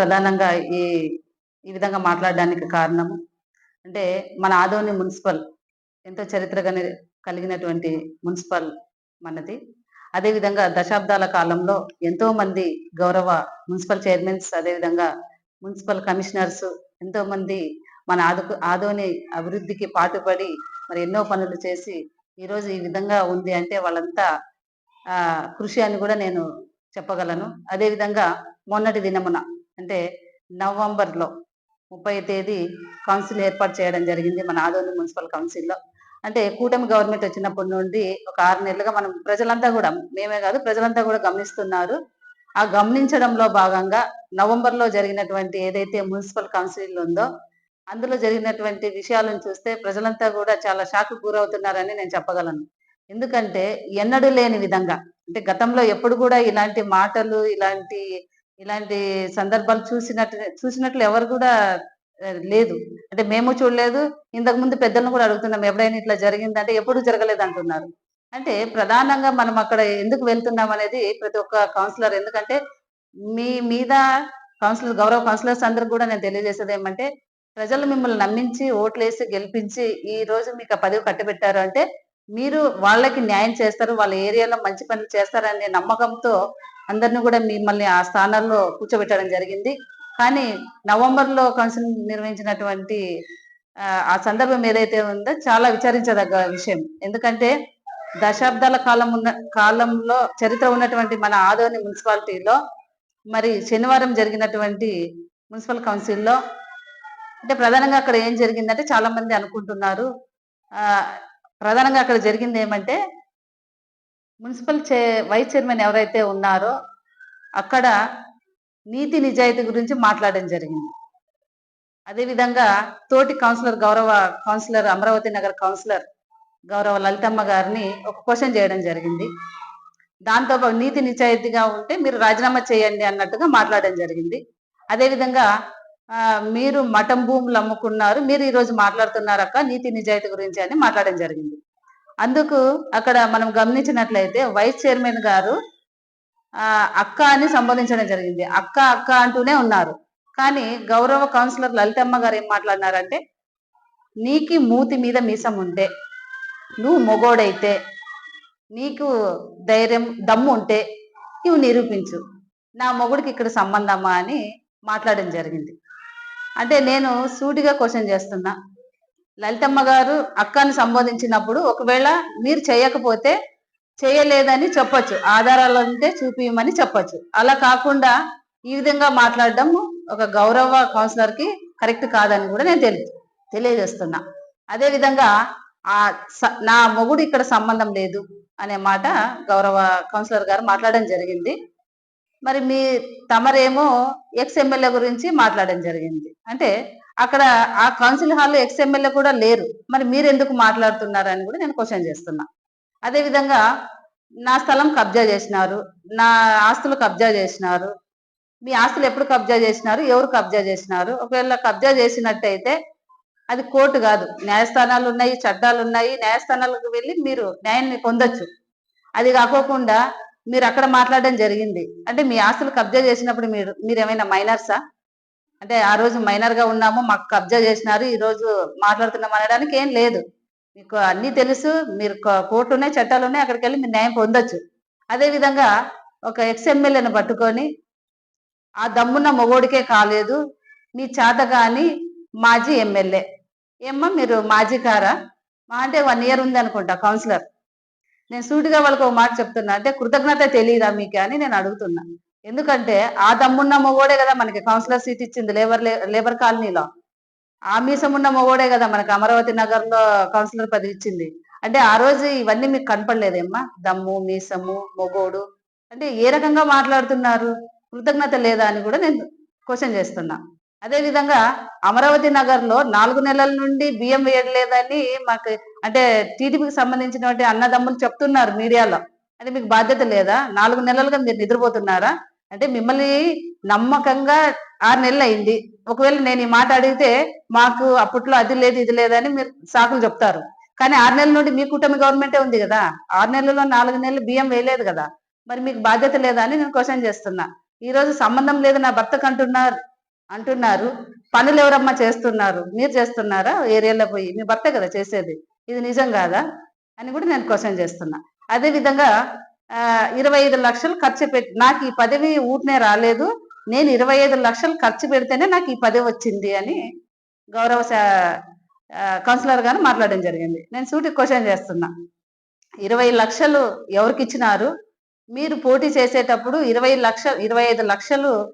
ప్రధానంగా ఈ ఈ విధంగా మాట్లాడడానికి కారణము. అంటే మన ఆదోని మున్సిపల్ ఎంతో చరిత్ర కలిగినటువంటి మున్సిపల్ మనది. అదేవిధంగా దశాబ్దాల కాలంలో ఎంతో మంది గౌరవ మున్సిపల్ చైర్మన్స్ అదేవిధంగా మున్సిపల్ కమిషనర్స్ ఎంతో మంది మన ఆదు ఆదోని అభివృద్ధికి పాటుపడి మరి ఎన్నో పనులు చేసి ఈరోజు ఈ విధంగా ఉంది అంటే వాళ్ళంతా కృషి అని కూడా నేను చెప్పగలను. అదేవిధంగా మొన్నటి దినమున అంటే నవంబర్లో ముప్పై తేదీ కౌన్సిల్ ఏర్పాటు చేయడం జరిగింది మన ఆదోని మున్సిపల్ కౌన్సిల్లో. అంటే కూటమి గవర్నమెంట్ వచ్చినప్పటి నుండి ఒక ఆరు నెలలుగా మనం ప్రజలంతా కూడా మేమే కాదు ప్రజలంతా కూడా గమనిస్తున్నారు. ఆ గమనించడంలో భాగంగా నవంబర్లో జరిగినటువంటి ఏదైతే మున్సిపల్ కౌన్సిల్ ఉందో అందులో జరిగినటువంటి విషయాలను చూస్తే ప్రజలంతా కూడా చాలా షాక్ గురవుతున్నారని నేను చెప్పగలను. ఎందుకంటే ఎన్నడూ లేని విధంగా అంటే గతంలో ఎప్పుడు కూడా ఇలాంటి మాటలు ఇలాంటి ఇలాంటి సందర్భాలు చూసినట్టు చూసినట్లు ఎవరు కూడా లేదు. అంటే మేము చూడలేదు. ఇంతకు ముందు పెద్దలను కూడా అడుగుతున్నాం ఎప్పుడైనా ఇట్లా జరిగిందంటే ఎప్పుడు జరగలేదు అంటున్నారు. అంటే ప్రధానంగా మనం అక్కడ ఎందుకు వెళ్తున్నాం అనేది ప్రతి ఒక్క కౌన్సిలర్. ఎందుకంటే మీ మీద కౌన్సిలర్ గౌరవ కౌన్సిలర్స్ అందరూ కూడా నేను తెలియజేసేది ఏమంటే ప్రజలు మిమ్మల్ని నమ్మించి ఓట్లేసి గెలిపించి ఈ రోజు మీకు ఆ పదవి కట్టబెట్టారు అంటే మీరు వాళ్ళకి న్యాయం చేస్తారు వాళ్ళ ఏరియాలో మంచి పనులు చేస్తారనే నమ్మకంతో అందరిని కూడా మిమ్మల్ని ఆ స్థానాల్లో కూర్చోబెట్టడం జరిగింది. కానీ నవంబర్లో కౌన్సిల్ నిర్వహించినటువంటి ఆ సందర్భం ఏదైతే ఉందో చాలా విచారించదగ్గ విషయం. ఎందుకంటే దశాబ్దాల కాలం ఉన్న కాలంలో చరిత్ర ఉన్నటువంటి మన ఆదోని మున్సిపాలిటీలో మరి శనివారం జరిగినటువంటి మున్సిపల్ కౌన్సిల్లో అంటే ప్రధానంగా అక్కడ ఏం జరిగిందంటే చాలా మంది అనుకుంటున్నారు ప్రధానంగా అక్కడ జరిగింది ఏమంటే మున్సిపల్ చే వైస్ చైర్మన్ ఎవరైతే ఉన్నారో అక్కడ నీతి నిజాయితీ గురించి మాట్లాడడం జరిగింది. అదేవిధంగా తోటి కౌన్సిలర్ గౌరవ కౌన్సిలర్ అమరావతి నగర్ కౌన్సిలర్ గౌరవ లలితమ్మ గారిని ఒక క్వశ్చన్ చేయడం జరిగింది. దాంతో నీతి నిజాయితీగా ఉంటే మీరు రాజీనామా చేయండి అన్నట్టుగా మాట్లాడడం జరిగింది. అదేవిధంగా మీరు మఠం భూములు అమ్ముకున్నారు మీరు ఈరోజు మాట్లాడుతున్నారక్క నీతి నిజాయితీ గురించి అని మాట్లాడడం జరిగింది. అందుకు అక్కడ మనం గమనించినట్లయితే వైస్ చైర్మన్ గారు అక్క అని సంబోధించడం జరిగింది. అక్క అక్క అంటూనే ఉన్నారు. కానీ గౌరవ కౌన్సిలర్ లలితమ్మ గారు ఏం మాట్లాడినారంటే నీకి మూతి మీద మీసం ఉంటే నువ్వు మొగోడైతే నీకు ధైర్యం దమ్ము ఉంటే నువ్వు నిరూపించు. నా మొగుడికి ఇక్కడ సంబంధమా? అని మాట్లాడడం జరిగింది. అంటే నేను సూటిగా క్వశ్చన్ చేస్తున్నా. లలితమ్మ గారు అక్కని సంబోధించినప్పుడు ఒకవేళ మీరు చేయకపోతే చేయలేదని చెప్పొచ్చు. ఆధారాలు ఉంటే చూపించమని చెప్పొచ్చు. అలా కాకుండా ఈ విధంగా మాట్లాడడం ఒక గౌరవ కౌన్సిలర్కి కరెక్ట్ కాదని కూడా నేను తెలి తెలియజేస్తున్నా. అదే విధంగా ఆ నా మొగుడు ఇక్కడ సంబంధం లేదు అనే మాట గౌరవ కౌన్సిలర్ గారు మాట్లాడడం జరిగింది. మరి మీ తమరేమో ఎక్స్ ఎమ్మెల్యే గురించి మాట్లాడడం జరిగింది. అంటే అక్కడ ఆ కౌన్సిల్ హాల్లో ఎక్స్ఎమ్మెల్యే కూడా లేరు. మరి మీరు ఎందుకు మాట్లాడుతున్నారని కూడా నేను క్వశ్చన్ చేస్తున్నా. అదేవిధంగా నా స్థలం కబ్జా చేసినారు. నా ఆస్తులు కబ్జా చేసినారు. మీ ఆస్తులు ఎప్పుడు కబ్జా చేసినారు? ఎవరు కబ్జా చేసినారు? ఒకవేళ కబ్జా చేసినట్టయితే అది కోర్టు కాదు. న్యాయస్థానాలు ఉన్నాయి చట్టాలు ఉన్నాయి. న్యాయస్థానాలకు వెళ్ళి మీరు న్యాయాన్ని పొందొచ్చు. అది కాకోకుండా మీరు అక్కడ మాట్లాడడం జరిగింది. అంటే మీ ఆస్తులు కబ్జా చేసినప్పుడు మీరు మీరు ఏమైనా మైనర్సా? అంటే ఆ రోజు మైనర్గా ఉన్నాము మాకు కబ్జా చేసినారు ఈ రోజు మాట్లాడుతున్నాం అనడానికి ఏం లేదు. మీకు అన్ని తెలుసు మీరు కోర్టు ఉన్నాయి చట్టాలు ఉన్నాయి అక్కడికి వెళ్ళి మీరు న్యాయం పొందొచ్చు. అదే విధంగా ఒక ఎక్స్ఎమ్మెల్యేని పట్టుకొని ఆ దమ్మున్న మొగోడికే కాలేదు మీ చేత కానీ మాజీ ఎమ్మెల్యే ఏమ్మా మీరు మాజీ కారా? మా అంటే వన్ ఇయర్ ఉంది అనుకుంటా కౌన్సిలర్. నేను సూటిగా వాళ్ళకి ఒక మాట చెప్తున్నా అంటే కృతజ్ఞత తెలియదా మీకు అని నేను అడుగుతున్నా. ఎందుకంటే ఆ దమ్మున్న మొగోడే కదా మనకి కౌన్సిలర్ సీట్ ఇచ్చింది లేబర్ లేబర్ కాలనీలో. ఆ మీసం ఉన్న మొగోడే కదా మనకి అమరావతి నగర్లో కౌన్సిలర్ పదవి ఇచ్చింది. అంటే ఆ రోజు ఇవన్నీ మీకు కనపడలేదేమ్మా దమ్ము మీసము మొగోడు. అంటే ఏ రకంగా మాట్లాడుతున్నారు? కృతజ్ఞత లేదా అని కూడా నేను క్వశ్చన్ చేస్తున్నా. అదే విధంగా అమరావతి నగర్లో నాలుగు నెలల నుండి బియ్యం వేయలేదని మాకు అంటే టీడీపీకి సంబంధించినటువంటి అన్నదమ్ములు చెప్తున్నారు మీడియాలో. అంటే మీకు బాధ్యత లేదా? నాలుగు నెలలుగా మీరు నిద్రపోతున్నారా? అంటే మిమ్మల్ని నమ్మకంగా ఆరు నెలలు అయింది. ఒకవేళ నేను ఈ మాట అడిగితే మాకు అప్పట్లో అది లేదు ఇది లేదని మీరు సాకులు చెప్తారు. కానీ ఆరు నెలల నుండి మీ కూటమి గవర్నమెంటే ఉంది కదా. ఆరు నెలల్లో నాలుగు నెలలు బియ్యం వేయలేదు కదా. మరి మీకు బాధ్యత లేదా అని నేను క్వశ్చన్ చేస్తున్నా. ఈ రోజు సంబంధం లేదు నా భర్తకు అంటున్నారు అంటున్నారు. పనులు ఎవరమ్మా చేస్తున్నారు? మీరు చేస్తున్నారా? ఏరియాలో పోయి. మీ భర్త కదా చేసేది. ఇది నిజం కాదా? అని కూడా నేను క్వశ్చన్ చేస్తున్నా. అదే విధంగా ఇరవై ఐదు లక్షలు ఖర్చు పెట్టి నాకు ఈ పదవి ఊటనే రాలేదు. నేను ఇరవై ఐదు లక్షలు ఖర్చు పెడితేనే నాకు ఈ పదవి వచ్చింది అని గౌరవ శా- కౌన్సిలర్ గారు మాట్లాడడం జరిగింది. నేను సూటి క్వశ్చన్ చేస్తున్నా. ఇరవై లక్షలు ఎవరికి ఇచ్చినారు? మీరు పోటీ చేసేటప్పుడు ఇరవై లక్ష ఇరవై ఐదు లక్షలు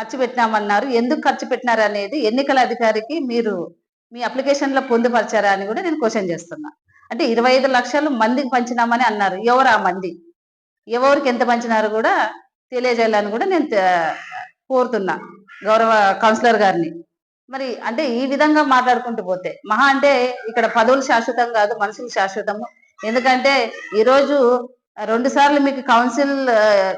ఖర్చు పెట్టినామన్నారు. ఎందుకు ఖర్చు పెట్టినారు అనేది ఎన్నికల అధికారికి మీరు మీ అప్లికేషన్లో పొందుపరిచారా అని కూడా నేను క్వశ్చన్ చేస్తున్నా. అంటే ఇరవై ఐదు లక్షలు మందికి పంచినామని అన్నారు. ఎవరు ఆ మంది? ఎవరికి ఎంత పంచినారో కూడా తెలియజేయాలని కూడా నేను కోరుతున్నా గౌరవ కౌన్సిలర్ గారిని. మరి అంటే ఈ విధంగా మాట్లాడుకుంటూ పోతే మహా అంటే ఇక్కడ పదవులు శాశ్వతం కాదు మనుషులు శాశ్వతము. ఎందుకంటే ఈరోజు రెండు సార్లు మీకు కౌన్సిల్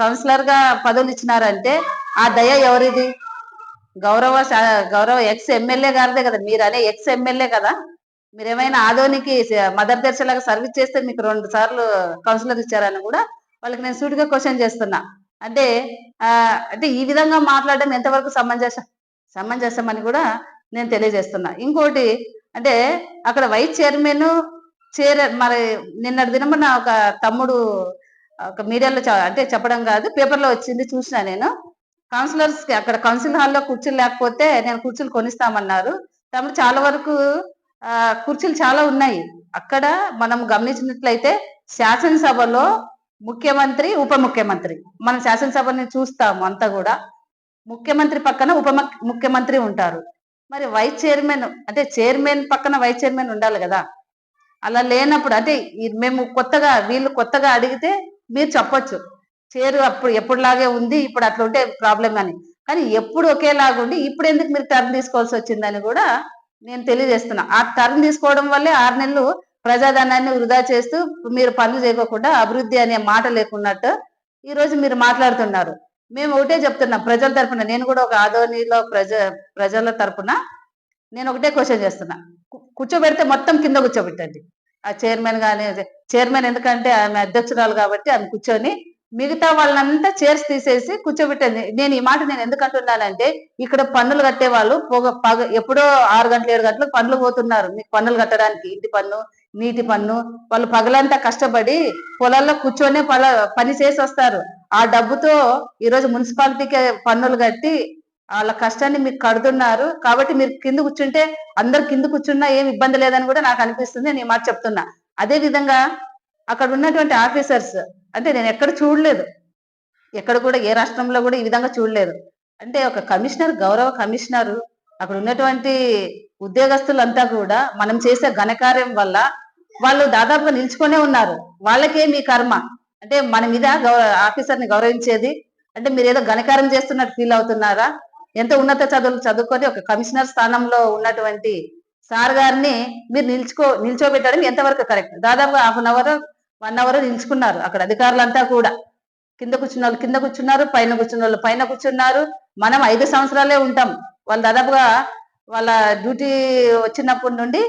కౌన్సిలర్గా పదవులు ఇచ్చినారంటే ఆ దయ ఎవరిది? గౌరవ శా- గౌరవ ఎక్స్ ఎమ్మెల్యే గారిదే కదా మీరు అనే ఎక్స్ ఎమ్మెల్యే కదా. మీరు ఏమైనా ఆదోనికి మదర్ దర్శలాగా సర్వీస్ చేస్తే మీకు రెండు సార్లు కౌన్సిలర్ ఇచ్చారని కూడా వాళ్ళకి నేను సూటిగా క్వశ్చన్ చేస్తున్నా. అంటే అంటే ఈ విధంగా మాట్లాడడం ఎంతవరకు సమంజసం సమంజసం అని కూడా నేను తెలియజేస్తున్నా. ఇంకోటి అంటే అక్కడ వైస్ చైర్మన్ చేర మరి నిన్నటి దినమున ఒక తమ్ముడు ఒక మీడియాలో అంటే చెప్పడం కాదు పేపర్లో వచ్చింది చూసిన నేను. కౌన్సిలర్స్కి అక్కడ కౌన్సిల్ హాల్లో కుర్చీలు లేకపోతే నేను కుర్చీలు కొనిస్తామన్నారు. తమ్ముడు చాలా వరకు కుర్చీలు చాలా ఉన్నాయి. అక్కడ మనం గమనించినట్లయితే శాసనసభలో ముఖ్యమంత్రి ఉప ముఖ్యమంత్రి. మన శాసనసభని చూస్తాము అంతా కూడా. ముఖ్యమంత్రి పక్కన ఉప ముఖ్య- ముఖ్యమంత్రి ఉంటారు. మరి వైస్ చైర్మన్ అంటే చైర్మన్ పక్కన వైస్ చైర్మన్ ఉండాలి కదా. అలా లేనప్పుడు అంటే మేము కొత్తగా వీళ్ళు కొత్తగా అడిగితే మీరు చెప్పొచ్చు. చేరు అప్పుడు ఎప్పుడులాగే ఉంది ఇప్పుడు అట్లా ఉంటే ప్రాబ్లం అని. కానీ ఎప్పుడు ఒకేలాగా ఉండి ఇప్పుడు ఎందుకు మీరు టర్న్ తీసుకోవాల్సి వచ్చిందని కూడా నేను తెలియజేస్తున్నా. ఆ టర్న్ తీసుకోవడం వల్లే ఆరు నెలలు ప్రజాధనాన్ని వృధా చేస్తూ మీరు పనులు చేయకోకుండా అభివృద్ధి అనే మాట లేకున్నట్టు ఈ రోజు మీరు మాట్లాడుతున్నారు. మేము ఒకటే చెప్తున్నాం ప్రజల తరపున. నేను కూడా ఒక ఆదోనిలో ప్రజ ప్రజల తరపున నేను ఒకటే క్వశ్చన్ చేస్తున్నా. కూర్చోబెడితే మొత్తం కింద కూర్చోబెట్టండి. ఆ చైర్మన్ కానీ చైర్మన్ ఎందుకంటే ఆమె అధ్యక్షురాలు కాబట్టి ఆమె కూర్చొని మిగతా వాళ్ళంతా చైర్స్ తీసేసి కూర్చోబెట్టండి. నేను ఈ మాట నేను ఎందుకు అంటున్నానంటే ఇక్కడ పన్నులు కట్టే వాళ్ళు పొగ పగ ఎప్పుడో ఆరు గంటలు ఏడు గంటలకు పన్నులు పోతున్నారు. మీకు పన్నులు కట్టడానికి ఇంటి పన్ను నీటి పన్ను. వాళ్ళు పగలంతా కష్టపడి పొలాల్లో కూర్చొనే పల పని చేసి వస్తారు ఆ డబ్బుతో ఈరోజు మున్సిపాలిటీకి పన్నులు కట్టి వాళ్ళ కష్టాన్ని మీకు కడుతున్నారు. కాబట్టి మీరు కింద కూర్చుంటే అందరు కింద కూర్చున్నా ఏం ఇబ్బంది లేదని కూడా నాకు అనిపిస్తుంది. నేను మాట చెప్తున్నా. అదే విధంగా అక్కడ ఉన్నటువంటి ఆఫీసర్స్ అంటే నేను ఎక్కడ చూడలేదు. ఎక్కడ కూడా ఏ రాష్ట్రంలో కూడా ఈ విధంగా చూడలేదు. అంటే ఒక కమిషనర్ గౌరవ కమిషనర్ అక్కడ ఉన్నటువంటి ఉద్యోగస్తులంతా కూడా మనం చేసే ఘనకార్యం వల్ల వాళ్ళు దాదాపుగా నిల్చుకొనే ఉన్నారు. వాళ్ళకే మీ కర్మ. అంటే మన మీద ఆఫీసర్ని గౌరవించేది. అంటే మీరు ఏదో ఘనకారం చేస్తున్నట్టు ఫీల్ అవుతున్నారా? ఎంతో ఉన్నత చదువులు చదువుకొని ఒక కమిషనర్ స్థానంలో ఉన్నటువంటి సార్ గారిని మీరు నిల్చుకో నిల్చోబెట్టడం ఎంతవరకు కరెక్ట్? దాదాపుగా half an hour one hour నిల్చుకున్నారు అక్కడ అధికారులంతా కూడా. కింద కూర్చున్న వాళ్ళు కింద కూర్చున్నారు పైన కూర్చున్న వాళ్ళు పైన కూర్చున్నారు. మనం ఐదు సంవత్సరాలే ఉంటాం. వాళ్ళు దాదాపుగా వాళ్ళ డ్యూటీ వచ్చినప్పటి నుండి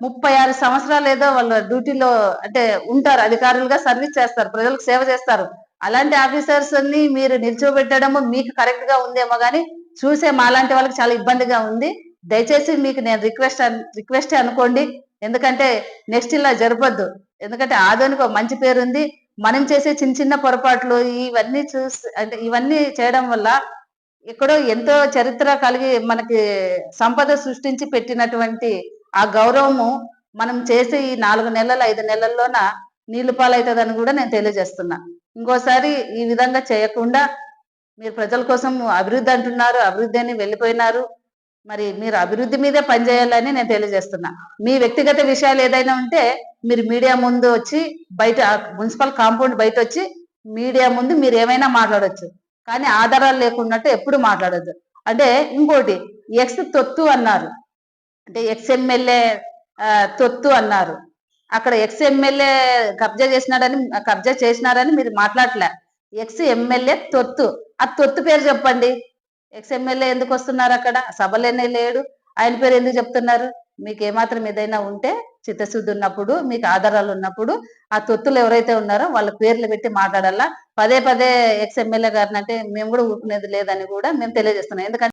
ముప్పై ఆరు సంవత్సరాలు ఏదో వాళ్ళ డ్యూటీలో అంటే ఉంటారు అధికారులుగా సర్వీస్ చేస్తారు ప్రజలకు సేవ చేస్తారు. అలాంటి ఆఫీసర్స్ని మీరు నిల్చోబెట్టడము మీకు కరెక్ట్గా ఉందేమో కానీ చూసే మాలాంటి వాళ్ళకి చాలా ఇబ్బందిగా ఉంది. దయచేసి మీకు నేను రిక్వెస్ట్ రిక్వెస్ట్ అనుకోండి. ఎందుకంటే నెక్స్ట్ ఇలా జరపద్దు. ఎందుకంటే ఆదోనికి మంచి పేరు ఉంది మనం చేసే చిన్న చిన్న పొరపాట్లు ఇవన్నీ చూసి అంటే ఇవన్నీ చేయడం వల్ల ఎక్కడో ఎంతో చరిత్ర కలిగి మనకి సంపద సృష్టించి పెట్టినటువంటి ఆ గౌరవము మనం చేసే ఈ నాలుగు నెలలు ఐదు నెలల్లోన నీళ్ళు పాలవుతుందని కూడా నేను తెలియజేస్తున్నా. ఇంకోసారి ఈ విధంగా చేయకుండా మీరు ప్రజల కోసం అభివృద్ధి అంటున్నారు అభివృద్ధి అని వెళ్ళిపోయినారు మరి మీరు అభివృద్ధి మీదే పనిచేయాలని నేను తెలియజేస్తున్నా. మీ వ్యక్తిగత విషయాలు ఏదైనా ఉంటే మీరు మీడియా ముందు వచ్చి బయట మున్సిపల్ కాంపౌండ్ బయట వచ్చి మీడియా ముందు మీరు ఏమైనా మాట్లాడొచ్చు. కానీ ఆధారాలు లేకున్నట్టు ఎప్పుడు మాట్లాడద్దు. అంటే ఇంకోటి ఎక్స్ తొత్తు అన్నారు. అంటే ఎక్స్ తొత్తు అన్నారు. అక్కడ ఎక్స్ ఎమ్మెల్యే కబ్జా చేసినాడని కబ్జా చేసినారని మీరు మాట్లాడలే. ఎక్స్ ఎమ్మెల్యే తొత్తు. ఆ తొత్తు పేరు చెప్పండి. ఎక్స్ ఎమ్మెల్యే ఎందుకు వస్తున్నారు అక్కడ? సభలోనే లేడు. ఆయన పేరు ఎందుకు చెప్తున్నారు? మీకు ఏమాత్రం ఏదైనా ఉంటే చిత్తశుద్ధి ఉన్నప్పుడు మీకు ఆధారాలు ఉన్నప్పుడు ఆ తొత్తులు ఎవరైతే ఉన్నారో వాళ్ళ పేర్లు పెట్టి మాట్లాడాలా. పదే పదే ఎక్స్ ఎమ్మెల్యే గారిని అంటే మేము కూడా ఊరుకునేది లేదని కూడా మేము తెలియజేస్తున్నాం. ఎందుకంటే